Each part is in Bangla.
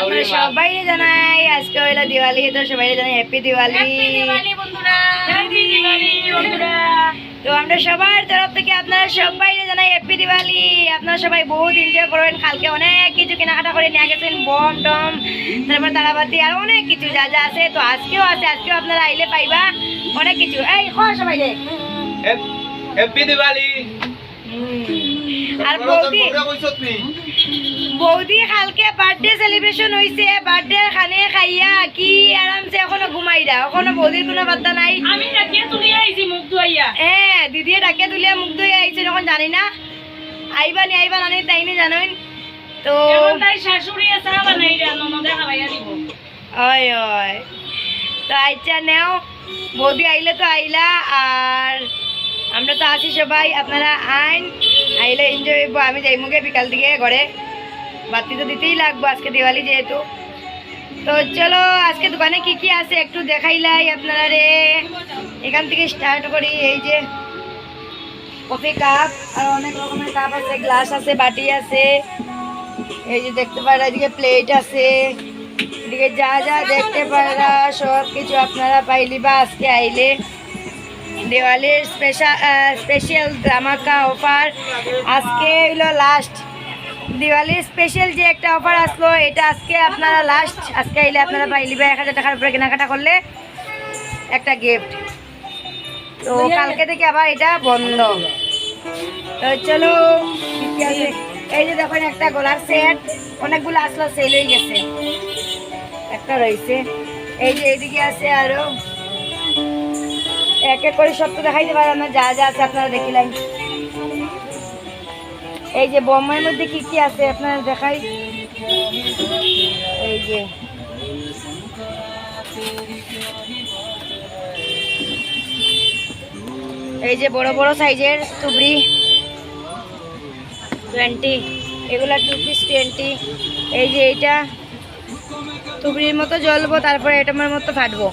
আপনারা সবাই জানাই আজকে হইল দিওয়ালি তো সবাই জানাই হ্যাপি দিওয়ালি। তো আমরা সবার তরফ থেকে আপনারা সবাই জানাই হ্যাপি দিওয়ালি। আপনারা সবাই বহুত এনজয় করবেন। কালকে অনেক কিছু কেনাকাটা করে নিয়ে গেছেন বম টম তারপর তারাবাতি আর অনেক কিছু যা যা আছে। তো আজকেও আছে আজকেও আপনারা আইলে পাইবা। অনেক কিছু। এই সবাই রে হ্যাপি দিওয়ালি। আর বৌদি বৌদি কালকে বার্থডে সেলিব্রেশন হইছে বার্থডে খানে খাইয়া কি আরামসে এখনও ঘুমাইরা এখনও বৌদির কোনো বার্তা নাই। আমি রাখিয়া তুলিয়া আইছি মুখ ধুইয়া হ্যাঁ দিদি ডাকে তুলিয়া মুখ আইছে যখন জানি না। আইবা নি আইবা নানি তাই নি জানেন তো তাই শাশুড়ি চা বানাই রে ননদে খাওয়াইয়া দিব। ওই ওই তো আইচা নেও বৌদি আইলে তো আইলা আর আমরা তো আছি সবাই আপনারা আইন। আইলে এনজয় হইব, আমি যাই যাইমুগে বিকাল দিকে ঘরে। বাতি তো দিতেই লাগবো আজকে দিওয়ালি যেহেতু। তো চলো, আজকে দোকানে কি কি আছে একটু দেখাইলাই আপনারা রে। এখান থেকে স্টার্ট করি, এই যে কফি কাপ আর অনেক রকমের কাপ আছে গ্লাস আছে, বাটি আছে। এই যে দেখতে পারা, এদিকে প্লেট আছে। এদিকে যা যা দেখতে পারা সব কিছু আপনারা পাইলি বা আজকে আইলে। দেওয়ালির স্পেশাল স্পেশাল ধামাকা অফার আজকে হইল লাস্ট দিওয়ালির স্পেশাল যে একটা অফার আসলো, এটা আজকে আপনারা লাস্ট আজকে আইলে আপনারা পাইলি বা এক হাজার টাকার উপরে কেনাকাটা করলে একটা গিফট তো কালকে থেকে আবার এটা বন্ধ। তো চলো, এই যে দেখেন একটা গলার সেট অনেকগুলো আসলো সেল হয়ে গেছে। একটা রয়েছে। এই যে এইদিকে আছে আরও। এক এক করে সব তো দেখাইতে পারলাম না, যা যা আছে আপনারা দেখিলেন। এই যে বোম্বের মধ্যে কি কি আছে আপনারা দেখাই। এই যে। এই যে বড় বড় সাইজের তুবড়ি টোয়েন্টি এগুলা টু পিস টোয়েন্টি এই যে এইটা। তুবড়ির মতো জ্বলবো, তারপরে এটমের মতো ফাটবো।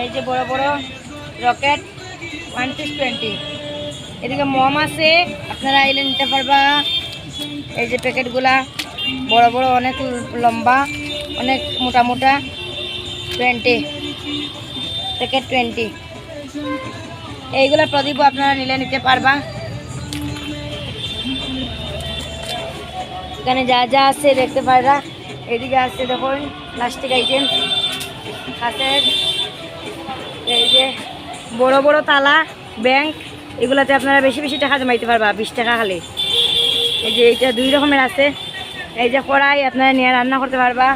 এই যে বড় বড় রকেট ওয়ান পিস টোয়েন্টি এদিকে মম আছে, আপনারা আইলে নিতে পারবা। এই যে প্যাকেটগুলা, বড় বড়, অনেক লম্বা, অনেক মোটা মোটা। টোয়েন্টি প্যাকেট টোয়েন্টি এইগুলো প্রদীপ আপনারা নিলে নিতে পারবা। এখানে যা যা আছে দেখতে পারবা। এদিকে আছে দেখুন প্লাস্টিক আইটেম কাছের এই যে বড় বড় তালা, ব্যাংক, এগুলাতে আপনারা বেশি বেশি টাকা জমাইতে পারবা, বিশ টাকা খালি। এই যে এইটা দুই রকমের আছে। এই যে কড়াই আপনারা নিয়ে রান্না করতে পারবা।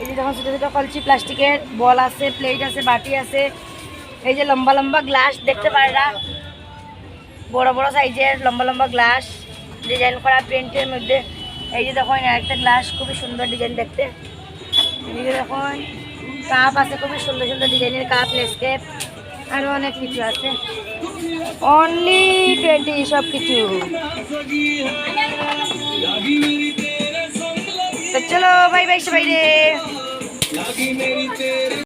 এই যে যখন ছোটো ছোটো কলচি প্লাস্টিকের বল আছে, প্লেট আছে, বাটি আছে। এই যে লম্বা লম্বা গ্লাস দেখতে পারবা। বড় বড় সাইজের লম্বা লম্বা গ্লাস, ডিজাইন করা প্রিন্টের মধ্যে। এই যে দেখুন একটা গ্লাস, খুবই সুন্দর ডিজাইন দেখতে। এদিকে দেখুন। কাপ আছে, খুবই সুন্দর সুন্দর ডিজাইনের কাপ লেসকেপ আরও অনেক কিছু আছে। অনলি টোয়েন্টি সব কিছু চলো বাই বাই সবাই রে